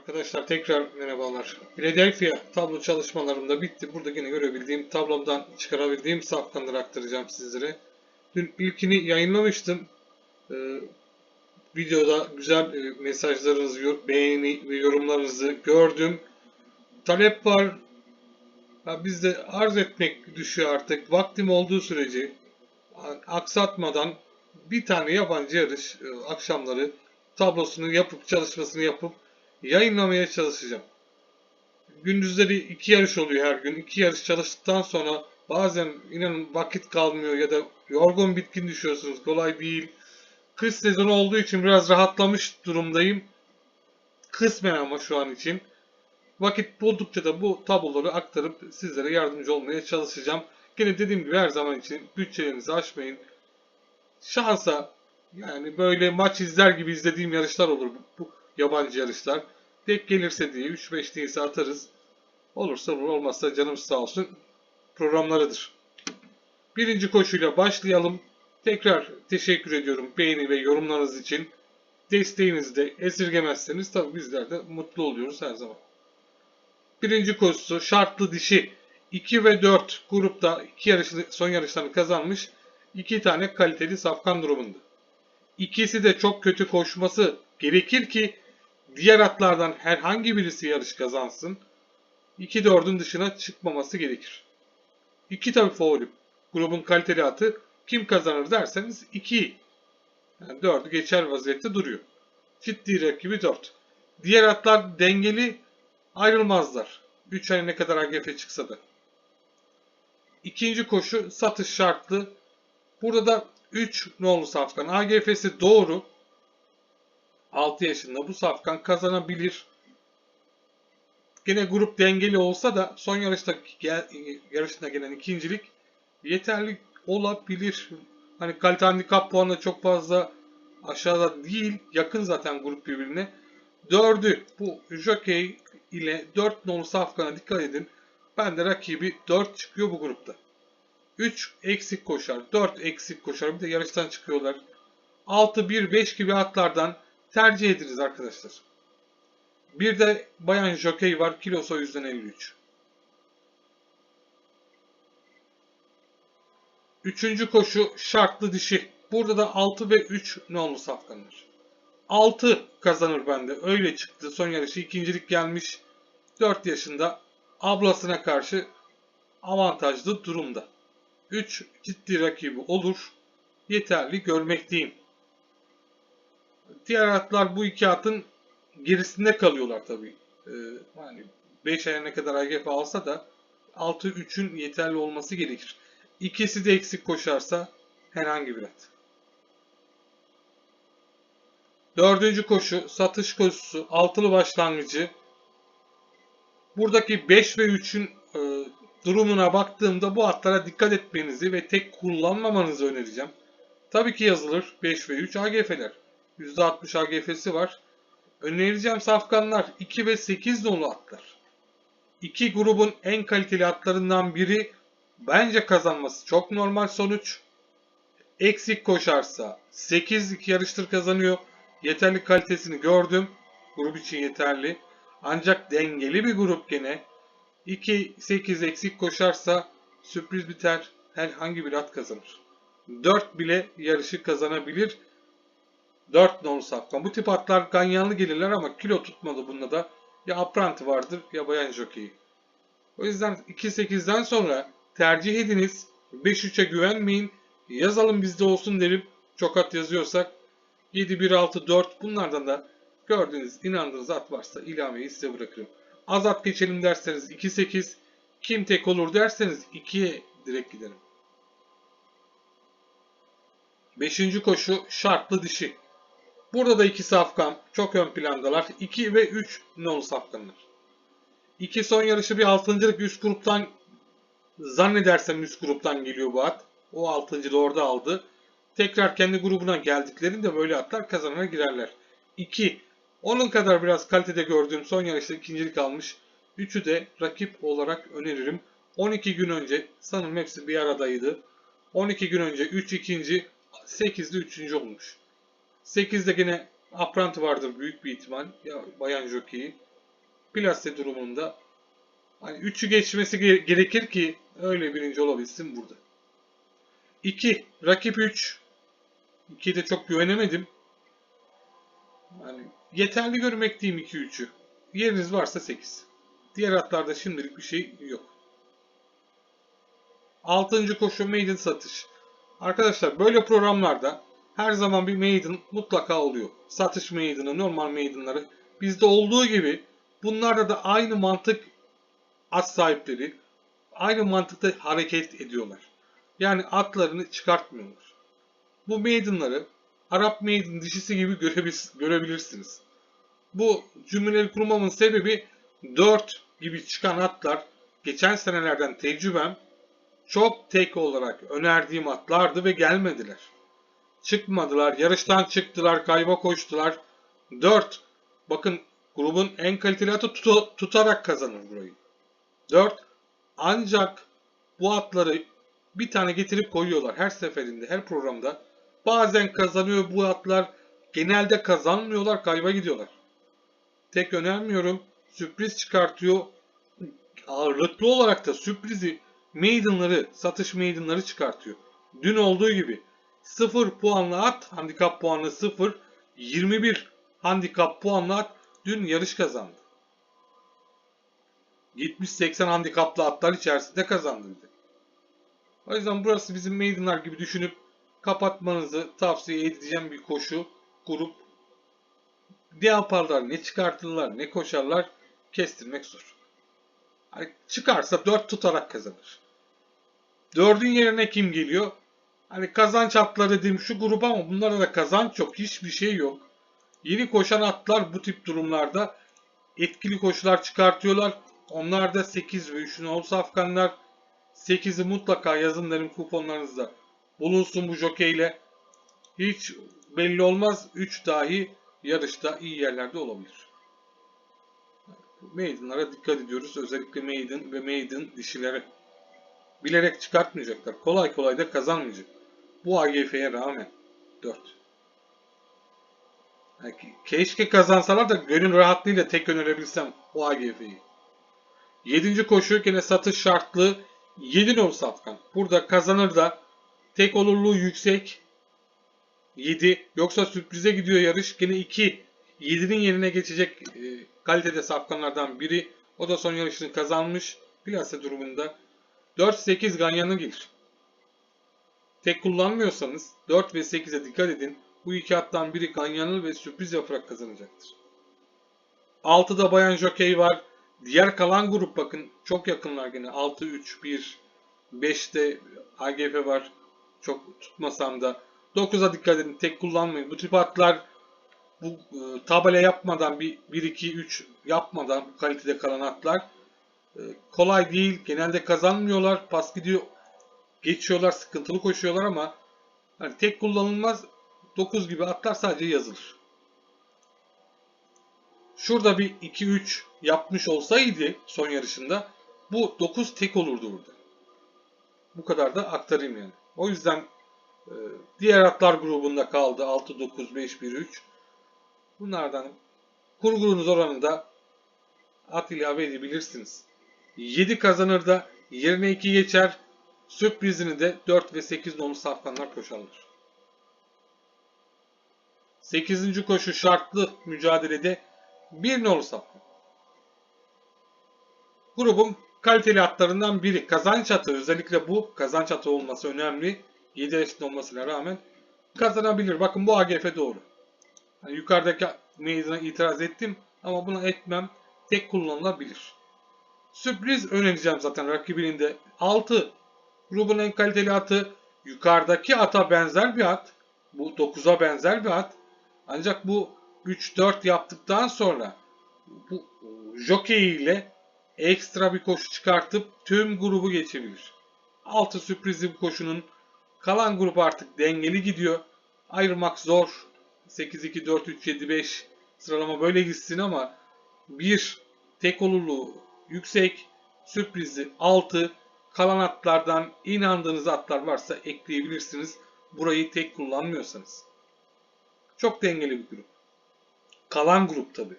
Arkadaşlar tekrar merhabalar. Philadelphia tablo çalışmalarım bitti. Burada yine görebildiğim tablomdan çıkarabildiğim safkanları aktaracağım sizlere. Dün ilkini yayınlamıştım. Ee, videoda güzel e, mesajlarınızı, beğeni ve yorumlarınızı gördüm. Talep var. Ha, biz de arz etmek düşüyor artık. Vaktim olduğu sürece aksatmadan bir tane yabancı yarış e, akşamları tablosunu yapıp çalışmasını yapıp yayınlamaya çalışacağım. Gündüzleri iki yarış oluyor her gün. İki yarış çalıştıktan sonra bazen inanın vakit kalmıyor ya da yorgun bitkin düşüyorsunuz. Kolay değil. Kış sezonu olduğu için biraz rahatlamış durumdayım. Kısmen ama şu an için. Vakit buldukça da bu tabloları aktarıp sizlere yardımcı olmaya çalışacağım. Gene dediğim gibi her zaman için bütçelerinizi aşmayın. Şansa yani böyle maç izler gibi izlediğim yarışlar olur bu, yabancı yarışlar. Tek gelirse diye 3-5 değilse atarız. Olursa olur olmazsa canım sağ olsun programlarıdır. Birinci koşuyla başlayalım. Tekrar teşekkür ediyorum beğeni ve yorumlarınız için. Desteğinizi de esirgemezseniz tabii bizler de mutlu oluyoruz her zaman. Birinci koşusu şartlı dişi 2 ve 4 grupta iki yarışını, son yarışlarını kazanmış iki tane kaliteli safkan durumunda. İkisi de çok kötü koşması gerekir ki diğer atlardan herhangi birisi yarış kazansın. 2-4'ün dışına çıkmaması gerekir. 2 tabii favori. Grubun kaliteli atı kim kazanır derseniz 2. Yani 4'ü geçer vaziyette duruyor. Ciddi rakibi 4. Diğer atlar dengeli ayrılmazlar. 3 ay ne kadar AGF çıksa da. İkinci koşu satış şartlı. Burada da 3 nolu safkan. AGF'si doğru. 6 yaşında bu safkan kazanabilir. Gene grup dengeli olsa da son yarışta gel, yarışına gelen ikincilik yeterli olabilir. Hani kalite handikap puanı çok fazla aşağıda değil. Yakın zaten grup birbirine. Dördü bu Jockey ile 4 nolu safkana dikkat edin. Ben de rakibi 4 çıkıyor bu grupta. 3 eksik koşar, 4 eksik koşar. Bir de yarıştan çıkıyorlar. 6, 1, 5 gibi atlardan tercih ediniz arkadaşlar. Bir de bayan jokey var. Kilosu o yüzden 53. Üçüncü koşu şartlı dişi. Burada da 6 ve 3 nolu safkanlar. 6 kazanır bende. Öyle çıktı. Son yarışı ikincilik gelmiş. 4 yaşında ablasına karşı avantajlı durumda. 3 ciddi rakibi olur. Yeterli görmekteyim. Diğer atlar bu iki atın gerisinde kalıyorlar tabii. Ee, yani 5 aya ne kadar AGF alsa da 6-3'ün yeterli olması gerekir. İkisi de eksik koşarsa herhangi bir at. Dördüncü koşu satış koşusu altılı başlangıcı. Buradaki 5 ve 3'ün e, durumuna baktığımda bu atlara dikkat etmenizi ve tek kullanmamanızı önereceğim. Tabii ki yazılır 5 ve 3 AGF'ler. %60 AGF'si var. Önereceğim safkanlar 2 ve 8 nolu atlar. İki grubun en kaliteli atlarından biri bence kazanması çok normal sonuç. Eksik koşarsa 8 iki yarıştır kazanıyor. Yeterli kalitesini gördüm. Grup için yeterli. Ancak dengeli bir grup gene 2-8 eksik koşarsa sürpriz biter. Herhangi bir at kazanır. 4 bile yarışı kazanabilir. 4 nolu safkan. Bu tip atlar ganyanlı gelirler ama kilo tutmadı bunda da. Ya apranti vardır ya bayan jockey. O yüzden 2-8'den sonra tercih ediniz. 5-3'e güvenmeyin. Yazalım bizde olsun derim. Çok at yazıyorsak 7-1-6-4 bunlardan da gördüğünüz inandığınız at varsa ilaveyi size bırakırım. Az at geçelim derseniz 2-8. Kim tek olur derseniz 2'ye direkt giderim. Beşinci koşu şartlı dişi. Burada da iki safkan çok ön plandalar. 2 ve 3 nolu safkanlar. İki son yarışı bir altıncılık üst gruptan zannedersem üst gruptan geliyor bu at. O altıncılığı orada aldı. Tekrar kendi grubuna geldiklerinde böyle atlar kazanana girerler. 2. Onun kadar biraz kalitede gördüğüm son yarışta ikincilik almış. Üçü de rakip olarak öneririm. 12 gün önce sanırım hepsi bir aradaydı. 12 gün önce 3 ikinci, 8'de üçüncü olmuş. 8'de gene Apranti vardır büyük bir ihtimal. Ya bayan jockey'i. plase durumunda hani 3'ü geçmesi ge- gerekir ki öyle birinci olabilsin burada. 2. Rakip 3. 2'ye de çok güvenemedim. Yani yeterli görmekteyim 2-3'ü. Yeriniz varsa 8. Diğer atlarda şimdilik bir şey yok. Altıncı koşu maiden satış. Arkadaşlar böyle programlarda her zaman bir maiden mutlaka oluyor. Satış maiden'ı, normal maiden'ları. Bizde olduğu gibi bunlarda da aynı mantık at sahipleri aynı mantıkta hareket ediyorlar. Yani atlarını çıkartmıyorlar. Bu maiden'ları Arap maiden dişisi gibi görebil- görebilirsiniz. Bu cümleleri kurmamın sebebi 4 gibi çıkan atlar geçen senelerden tecrübem çok tek olarak önerdiğim atlardı ve gelmediler. Çıkmadılar, yarıştan çıktılar, kayba koştular. 4. Bakın grubun en kaliteli atı tutu- tutarak kazanır burayı. 4. Ancak bu atları bir tane getirip koyuyorlar her seferinde, her programda. Bazen kazanıyor bu atlar, genelde kazanmıyorlar, kayba gidiyorlar. Tek önermiyorum. Sürpriz çıkartıyor. Ağırlıklı olarak da sürprizi maidenları, satış maidenları çıkartıyor. Dün olduğu gibi 0 puanlı at, handikap puanı 0, 21 handikap puanlı at dün yarış kazandı. 70-80 handikaplı atlar içerisinde kazandı bir de. O yüzden burası bizim maidenlar gibi düşünüp kapatmanızı tavsiye edeceğim bir koşu, grup. Ne yaparlar, ne çıkartırlar, ne koşarlar kestirmek zor. Hani çıkarsa 4 tutarak kazanır. 4'ün yerine kim geliyor? Hani kazanç atları dediğim şu grup ama bunlarda da kazanç yok. Hiçbir şey yok. Yeni koşan atlar bu tip durumlarda etkili koşular çıkartıyorlar. Onlar da 8 ve 3'ün olsa Afganlar 8'i mutlaka yazın derim kuponlarınızda. Bulunsun bu jokeyle. Hiç belli olmaz. 3 dahi yarışta iyi yerlerde olabilir. Maiden'lara dikkat ediyoruz. Özellikle Maiden ve Maiden dişilere. Bilerek çıkartmayacaklar. Kolay kolay da kazanmayacak. Bu AGF'ye rağmen 4. Yani keşke kazansalar da gönül rahatlığıyla tek önerebilsem bu AGF'yi. 7. koşu yine satış şartlı 7 nol Safkan. Burada kazanır da tek olurluğu yüksek 7 yoksa sürprize gidiyor yarış. Yine 2 7'nin yerine geçecek e, kalitede safkanlardan biri. O da son yarışını kazanmış. Plase durumunda 4-8 ganyanı gelir. Tek kullanmıyorsanız 4 ve 8'e dikkat edin. Bu iki attan biri ganyanı ve sürpriz yaparak kazanacaktır. 6'da bayan jokey var. Diğer kalan grup bakın çok yakınlar gene. 6-3-1 5'te AGF var. Çok tutmasam da. 9'a dikkat edin. Tek kullanmayın. Bu tip atlar bu e, tabela yapmadan bir 1-2-3 yapmadan bu kalitede kalan atlar e, kolay değil. Genelde kazanmıyorlar. Pas gidiyor. Geçiyorlar. Sıkıntılı koşuyorlar ama hani tek kullanılmaz 9 gibi atlar sadece yazılır. Şurada bir 2-3 yapmış olsaydı son yarışında bu 9 tek olurdu burada. Bu kadar da aktarayım yani. O yüzden e, diğer atlar grubunda kaldı 6, 9, 5, 1, 3. Bunlardan kurgulunuz oranında at ilave edebilirsiniz. 7 kazanır da yerine 2 geçer. Sürprizini de 4 ve 8 nolu safkanlar koşarlar. 8. koşu şartlı mücadelede 1 nolu safkan. Grubun kaliteli atlarından biri. Kazanç atı özellikle bu kazanç atı olması önemli. 7 yaşında olmasına rağmen kazanabilir. Bakın bu AGF doğru. Yani yukarıdaki meydana itiraz ettim ama buna etmem. Tek kullanılabilir. Sürpriz önereceğim zaten rakibinin de. 6. Grubun en kaliteli atı. Yukarıdaki ata benzer bir at. Bu 9'a benzer bir at. Ancak bu 3-4 yaptıktan sonra bu jockey ile ekstra bir koşu çıkartıp tüm grubu geçebilir. 6 sürprizli bir koşunun kalan grup artık dengeli gidiyor. Ayırmak zor. 8-2-4-3-7-5 sıralama böyle gitsin ama bir tek olurluğu yüksek, sürprizi 6, kalan atlardan inandığınız atlar varsa ekleyebilirsiniz. Burayı tek kullanmıyorsanız. Çok dengeli bir grup. Kalan grup tabi.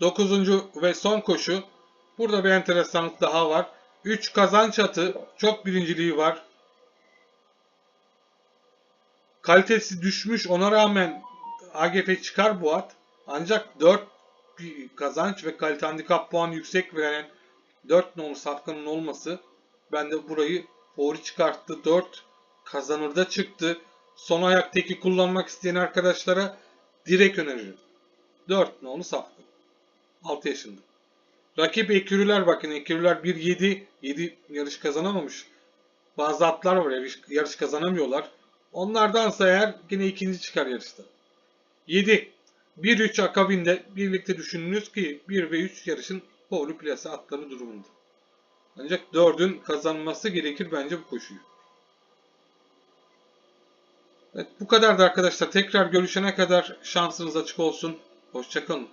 Dokuzuncu ve son koşu. Burada bir enteresanlık daha var. 3 kazanç atı. Çok birinciliği var. Kalitesi düşmüş. Ona rağmen AGF çıkar bu at. Ancak 4 bir kazanç ve kalite handikap puanı yüksek veren 4 nolu safkanın olması bende burayı favori çıkarttı. 4 kazanırda çıktı. Son ayak teki kullanmak isteyen arkadaşlara direkt öneririm. 4 nolu safkan. 6 yaşında. Rakip ekürüler bakın ekürüler 1-7 7 yarış kazanamamış. Bazı atlar var yarış, yarış kazanamıyorlar. Onlardansa eğer yine ikinci çıkar yarışta. 7. 1-3 akabinde birlikte düşününüz ki 1 ve 3 yarışın pole plase atları durumunda. Ancak 4'ün kazanması gerekir bence bu koşuyu. Evet bu kadardı arkadaşlar. Tekrar görüşene kadar şansınız açık olsun. Hoşçakalın.